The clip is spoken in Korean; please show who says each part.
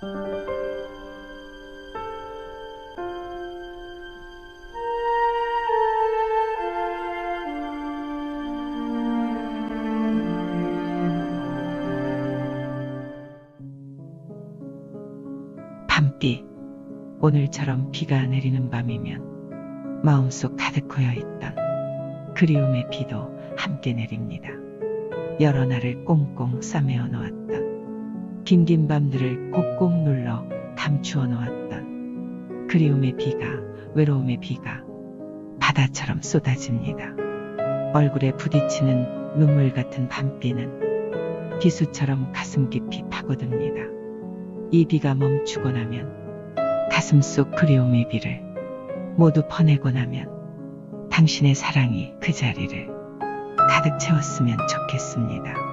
Speaker 1: 밤비. 오늘처럼 비가 내리는 밤이면 마음속 가득 고여 있던 그리움의 비도 함께 내립니다. 여러 날을 꽁꽁 싸매어 놓았던 긴긴 밤들을 꼭꼭 눌러 감추어 놓았던 그리움의 비가 외로움의 비가 바다처럼 쏟아집니다. 얼굴에 부딪히는 눈물 같은 밤비는 비수처럼 가슴 깊이 파고듭니다. 이 비가 멈추고 나면 가슴 속 그리움의 비를 모두 퍼내고 나면 당신의 사랑이 그 자리를 가득 채웠으면 좋겠습니다.